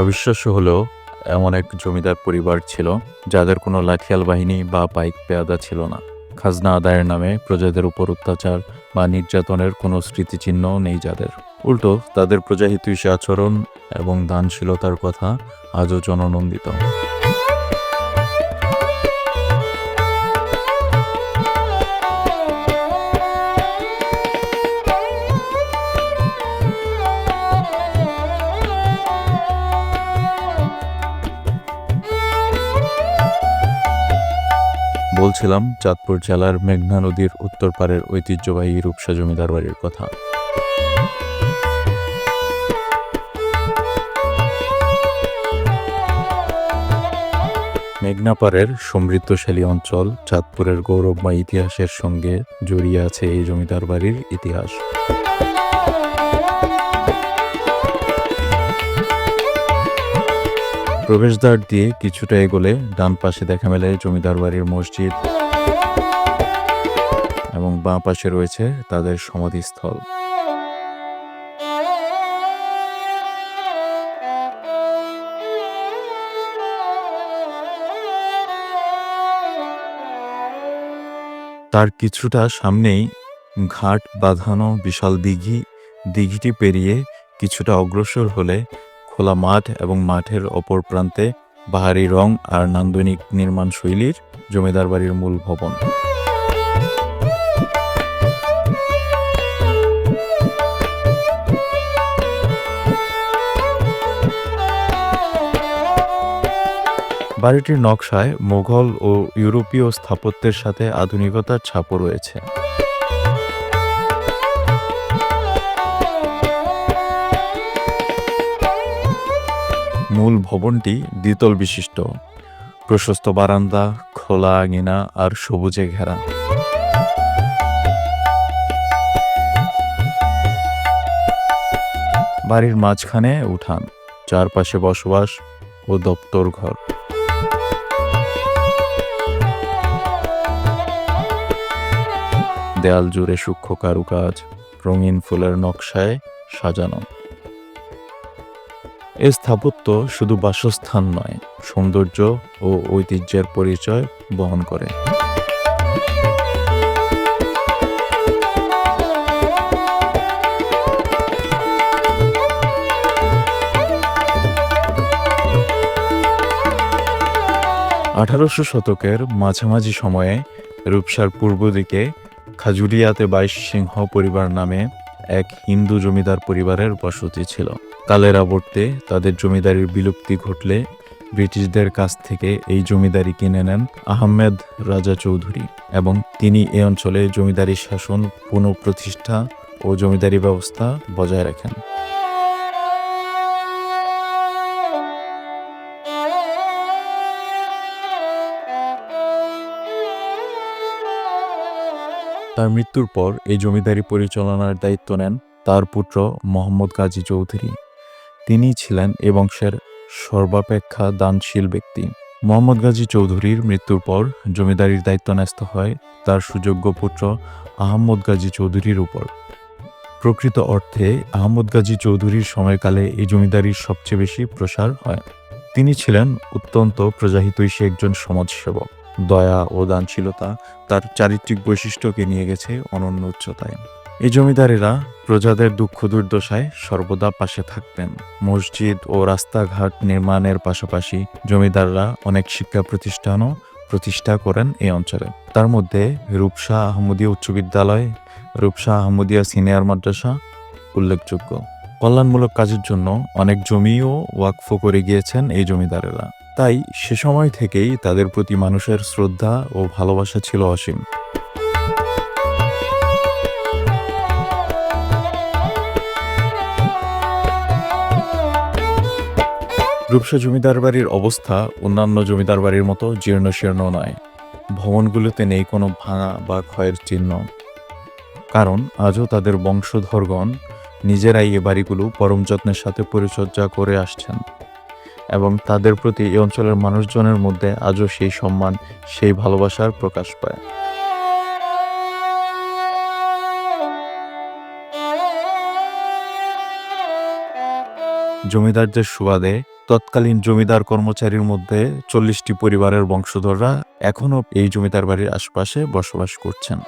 অবিশ্বাস্য হলেও এমন এক জমিদার পরিবার ছিল যাদের কোনো লাঠিয়াল বাহিনী বা পাইক পেয়াদা ছিল না। খাজনা আদায়ের নামে প্রজাদের উপর অত্যাচার বা নির্যাতনের কোনো স্মৃতিচিহ্ন নেই যাদের। উল্টো, তাদের প্রজাহিতৈষী আচরণ এবং দানশীলতার কথা আজও জননন্দিত। বলছিলাম, চাঁদপুর জেলার মেঘনা নদীর উত্তর পারের ঐতিহ্যবাহী রূপসা জমিদার বাড়ির কথা মেঘনাপাড়ের সমৃদ্ধশালী অঞ্চল চাঁদপুরের গৌরবময় ইতিহাসের সঙ্গে জড়িয়ে আছে এই জমিদার বাড়ির ইতিহাস। প্রবেশদ্বার দিয়ে কিছুটা এগোলে ডান পাশে দেখা মেলে জমিদার বাড়ির মসজিদ এবং বাঁ পাশে রয়েছে তাদের সমাধিস্থল। তার কিছুটা সামনেই ঘাট বাঁধানো বিশাল দিঘি। দিঘিটি পেরিয়ে কিছুটা অগ্রসর হলে খোলা মাঠ এবং মাঠের অপর প্রান্তে বাহারি রং আর নান্দনিক নির্মাণ শৈলীর জমিদার বাড়ির মূল ভবন। বাড়িটির নকশায় মোগল ও ইউরোপীয় স্থাপত্যের সাথে আধুনিকতার ছাপও রয়েছে। মূল ভবনটি দ্বিতল বিশিষ্ট। প্রশস্ত বারান্দা, খোলা আঙিনা আর সবুজে ঘেরা। বাড়ির মাঝখানে উঠান, চারপাশে বসবাস ও দপ্তর ঘর। দেয়াল জুড়ে সূক্ষ্ম কারুকাজ, রঙিন ফুলের নকশায় সাজানো। এ স্থাপত্য শুধু বাসস্থান নয়, সৌন্দর্য ও ঐতিহ্যের পরিচয় বহন করে। আঠারোশো শতকের মাঝামাঝি সময়ে রূপসার পূর্ব দিকে খাজুরিয়াতে বাইশ সিংহ পরিবার নামে এক হিন্দু জমিদার পরিবারের বসতি ছিল। কালের আবর্তে তাদের জমিদারির বিলুপ্তি ঘটলে ব্রিটিশদের কাছ থেকে এই জমিদারি কিনে নেন আহমেদ রাজা চৌধুরী এবং তিনি এ অঞ্চলে জমিদারি শাসন, পুনঃপ্রতিষ্ঠা ও জমিদারি ব্যবস্থা বজায় রাখেন। তার মৃত্যুর পর এই জমিদারি পরিচালনার দায়িত্ব নেন তার পুত্র মোহাম্মদ গাজী চৌধুরী। তিনি ছিলেন এ বংশের সর্বাপেক্ষা দানশীল ব্যক্তি। মোহাম্মদ গাজী চৌধুরীর মৃত্যুর পর জমিদারির দায়িত্ব ন্যস্ত হয় তার সুযোগ্য পুত্র আহম্মদ গাজী চৌধুরীর উপর। প্রকৃত অর্থে আহমদ গাজী চৌধুরীর সময়কালে এই জমিদারির সবচেয়ে বেশি প্রসার হয়। তিনি ছিলেন অত্যন্ত প্রজাহিতৈষী একজন সমাজসেবক। দয়া ও দানশীলতা তার চারিত্রিক বৈশিষ্ট্যকে নিয়ে গেছে অনন্য উচ্চতায়। এই জমিদারেরা প্রজাদের দুঃখ দুর্দশায় সর্বদা পাশে থাকতেন। মসজিদ ও রাস্তাঘাট নির্মাণের পাশাপাশি জমিদাররা অনেক শিক্ষা প্রতিষ্ঠানও প্রতিষ্ঠা করেন এই অঞ্চলে। তার মধ্যে রূপসা আহমদিয়া উচ্চ বিদ্যালয়, রূপসা আহমদিয়া সিনিয়র মাদ্রাসা উল্লেখযোগ্য। কল্যাণমূলক কাজের জন্য অনেক জমিও ওয়াকফ করে গিয়েছেন এই জমিদারেরা। তাই সে সময় থেকেই তাদের প্রতি মানুষের শ্রদ্ধা ও ভালোবাসা ছিল অসীম। রূপসা জমিদার বাড়ির অবস্থা অন্যান্য জমিদার বাড়ির মতো জীর্ণ শীর্ণ নয়। ভবনগুলোতে নেই কোনো ভাঙা বা ক্ষয়ের চিহ্ন। কারণ আজও তাদের বংশধরগণ নিজেরাই এ বাড়িগুলো পরম যত্নের সাথে পরিচর্যা করে আসছেন এবং তাদের প্রতি এই অঞ্চলের মানুষজনের মধ্যে আজও সেই সম্মান, সেই ভালোবাসার প্রকাশ পায়। জমিদারদের সুবাদে তৎকালীন জমিদার কর্মচারীর মধ্যে চল্লিশটি পরিবারের বংশধররা এখনও এই জমিদার বাড়ির আশপাশে বসবাস করছেন।